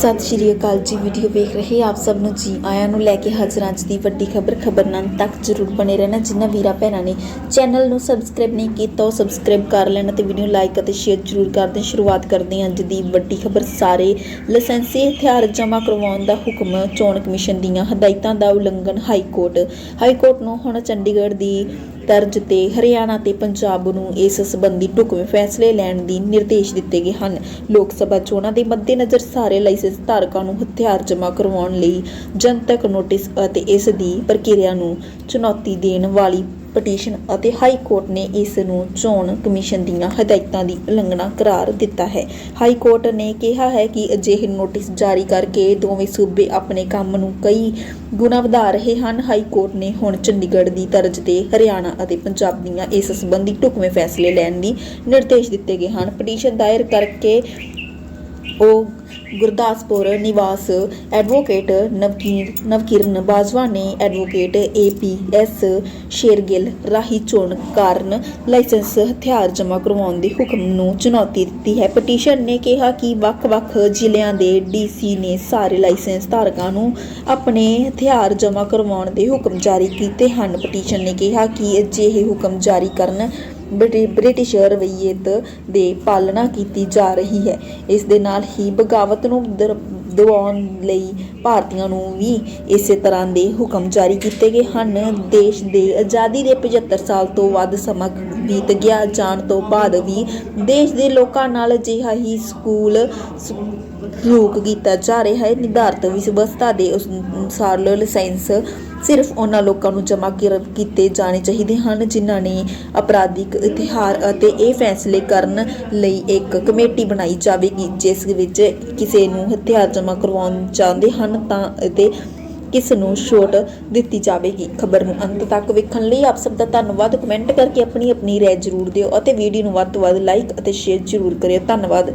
ਸਤਿ ਸ਼੍ਰੀ ਅਕਾਲ ਜੀ ਵੀਡੀਓ ਵੇਖ ਰਹੇ ਆਪ ਸਭ ਨੂੰ ਜੀ ਆਇਆਂ ਨੂੰ ਲੈ ਕੇ ਹਾਜ਼ਰ ਅੱਜ ਦੀ ਵੱਡੀ ਖਬਰ ਖਬਰ ਨਾਲ ਤੱਕ ਜਰੂਰ ਬਣੇ ਰਹਿਣਾ ਜਿਨ੍ਹਾਂ ਵੀਰਾ ਭੈਣਾਂ ਨੇ ਚੈਨਲ ਨੂੰ ਸਬਸਕ੍ਰਾਈਬ ਨਹੀਂ ਕੀਤਾ, ਉਹ ਸਬਸਕ੍ਰਾਈਬ ਕਰ ਲੈਣਾ ਤੇ ਵੀਡੀਓ ਲਾਈਕ ਅਤੇ ਸ਼ੇਅਰ ਜਰੂਰ ਕਰਦੇ ਸ਼ੁਰੂਆਤ ਕਰਦੇ ਹਾਂ ਅੱਜ ਦੀ ਵੱਡੀ ਖਬਰ। ਸਾਰੇ ਲਾਇਸੈਂਸੀ ਹਥਿਆਰ ਜਮ੍ਹਾਂ ਕਰਵਾਉਣ ਦਾ ਹੁਕਮ ਚੋਣ ਕਮਿਸ਼ਨ ਦੀਆਂ ਹਦਾਇਤਾਂ ਦਾ ਉਲੰਘਣ ਹਾਈ ਕੋਰਟ ਹਾਈ ਕੋਰਟ ਨੂੰ ਹੁਣ ਚੰਡੀਗੜ੍ਹ ਦੀ ਤਰਜ਼ ਤੇ ਹਰਿਆਣਾ ਤੇ ਪੰਜਾਬ ਨੂੰ ਇਸ ਸੰਬੰਧੀ ਢੁਕਵੇਂ ਫੈਸਲੇ ਲੈਣ ਦੀ ਨਿਰਦੇਸ਼ ਦਿੱਤੇ ਗਏ ਹਨ। ਲੋਕ ਸਭਾ ਚੋਣਾਂ ਦੇ ਮੱਦੇਨਜ਼ਰ ਸਾਰੇ ਲਾਇਸੈਂਸ ਧਾਰਕਾਂ ਨੂੰ ਹਥਿਆਰ ਜਮ੍ਹਾਂ ਕਰਵਾਉਣ ਲਈ ਜਨਤਕ ਨੋਟਿਸ ਅਤੇ ਇਸ ਦੀ ਪ੍ਰਕਿਰਿਆ ਨੂੰ ਚੁਣੌਤੀ ਦੇਣ ਵਾਲੀ ਪਟੀਸ਼ਨ ਅਤੇ ਹਾਈ ਕੋਰਟ ਨੇ ਇਸ ਨੂੰ ਚੋਣ ਕਮਿਸ਼ਨ ਦੀਆਂ ਹਦਾਇਤਾਂ ਦੀ ਉਲੰਘਣਾ ਕਰਾਰ ਦਿੱਤਾ ਹੈ। ਹਾਈ ਕੋਰਟ ਨੇ ਕਿਹਾ ਹੈ ਕਿ ਅਜਿਹੇ ਨੋਟਿਸ ਜਾਰੀ ਕਰਕੇ ਦੋਵੇਂ ਸੂਬੇ ਆਪਣੇ ਕੰਮ ਨੂੰ ਕਈ ਗੁਣਾ ਵਧਾ ਰਹੇ ਹਨ। ਹਾਈ ਕੋਰਟ ਨੇ ਹੁਣ ਚੰਡੀਗੜ੍ਹ ਦੀ ਤਰਜ਼ ਤੇ ਹਰਿਆਣਾ ਅਤੇ ਪੰਜਾਬ ਦੀਆਂ ਇਸ ਸੰਬੰਧੀ ਢੁਕਵੇਂ ਫੈਸਲੇ ਲੈਣ ਦੀ ਨਿਰਦੇਸ਼ ਦਿੱਤੇ ਗਏ ਹਨ। ਪਟੀਸ਼ਨ ਦਾਇਰ ਕਰਕੇ ਉਹ ਗੁਰਦਾਸਪੁਰ ਨਿਵਾਸ ਐਡਵੋਕੇਟ ਨਵਕੀਰ, ਨਵਕਿਰਨ ਬਾਜਵਾ ਨੇ ਐਡਵੋਕੇਟ ਏਪੀਐਸ ਸ਼ੇਰਗਿੱਲ ਰਾਹੀ ਚੋਣ ਕਾਰਨ ਲਾਇਸੈਂਸ ਹਥਿਆਰ ਜਮ੍ਹਾਂ ਕਰਵਾਉਣ ਦੇ ਹੁਕਮ ਨੂੰ ਚੁਣੌਤੀ ਦਿੱਤੀ ਹੈ। ਪਟੀਸ਼ਨ ਨੇ ਕਿਹਾ ਕਿ ਵੱਖ-ਵੱਖ ਜ਼ਿਲ੍ਹਿਆਂ ਦੇ ਡੀਸੀ ਨੇ ਸਾਰੇ ਲਾਇਸੈਂਸ ਧਾਰਕਾਂ ਨੂੰ ਆਪਣੇ ਹਥਿਆਰ ਜਮ੍ਹਾਂ ਕਰਵਾਉਣ ਦੇ ਹੁਕਮ ਜਾਰੀ ਕੀਤੇ ਹਨ। ਪਟੀਸ਼ਨ ਨੇ ਕਿਹਾ ਕਿ ਅਜਿਹੇ ਹੁਕਮ ਜਾਰੀ ਕਰਨ ਬ੍ਰਿਟਿ- ਬ੍ਰਿਟਿਸ਼ ਰਵੱਈਏ ਦੇ ਪਾਲਣਾ ਕੀਤੀ ਜਾ ਰਹੀ ਹੈ। ਇਸ ਦੇ ਨਾਲ ਹੀ ਬਗਾ ਬਗਾਵਤ ਨੂੰ ਦਰ- ਦਿਵਾਉਣ ਲਈ ਭਾਰਤੀਆਂ ਨੂੰ ਵੀ ਇਸੇ ਤਰ੍ਹਾਂ ਦੇ ਹੁਕਮ ਜਾਰੀ ਕੀਤੇ ਗਏ ਹਨ। ਦੇਸ਼ ਦੇ ਆਜ਼ਾਦੀ ਦੇ 75 ਸਾਲ ਤੋਂ ਵੱਧ ਸਮਾਂ ਬੀਤ ਗਿਆ ਜਾਣ ਤੋਂ ਬਾਅਦ ਵੀ ਦੇਸ਼ ਦੇ ਲੋਕਾਂ ਨਾਲ ਅਜਿਹਾ ਹੀ ਸਕੂਲ ਸ- ਕੀਤਾ ਜਾ ਰਿਹਾ ਹੈ। ਨਿਰਧਾਰਤ ਵਿਵਸਥਾ ਦੇ ਅਨੁਸਾਰ ਲਾਇਸੈਂਸ ਸਿਰਫ ਉਹਨਾਂ ਲੋਕਾਂ ਨੂੰ ਜਮ੍ਹਾਂ ਕੀਤੇ ਜਾਣੇ ਚਾਹੀਦੇ ਹਨ ਜਿਨ੍ਹਾਂ ਨੇ ਅਪਰਾਧਿਕ ਇਤਿਹਾਰ ਅਤੇ ਇਹ ਫੈਸਲੇ ਕਰਨ ਲਈ ਇੱਕ ਕਮੇਟੀ ਬਣਾਈ ਜਾਵੇਗੀ, ਜਿਸ ਵਿੱਚ ਕਿਸੇ ਨੂੰ ਹਥਿਆਰ ਜਮ੍ਹਾਂ ਕਰਵਾਉਣ ਚਾਹੁੰਦੇ ਹਨ ਤਾਂ ਅਤੇ ਕਿਸ ਨੂੰ ਛੋਟ ਦਿੱਤੀ ਜਾਵੇਗੀ? ਖਬਰ ਨੂੰ ਅੰਤ ਤੱਕ ਵੇਖਣ ਲਈ ਆਪ ਸਭ ਦਾ ਧੰਨਵਾਦ। ਕਮੈਂਟ ਕਰਕੇ ਆਪਣੀ ਆਪਣੀ ਰਾਏ ਜ਼ਰੂਰ ਦਿਓ ਅਤੇ ਵੀਡੀਓ ਨੂੰ ਵੱਧ ਤੋਂ ਵੱਧ ਲਾਈਕ ਅਤੇ ਸ਼ੇਅਰ ਜ਼ਰੂਰ ਕਰਿਓ। ਧੰਨਵਾਦ।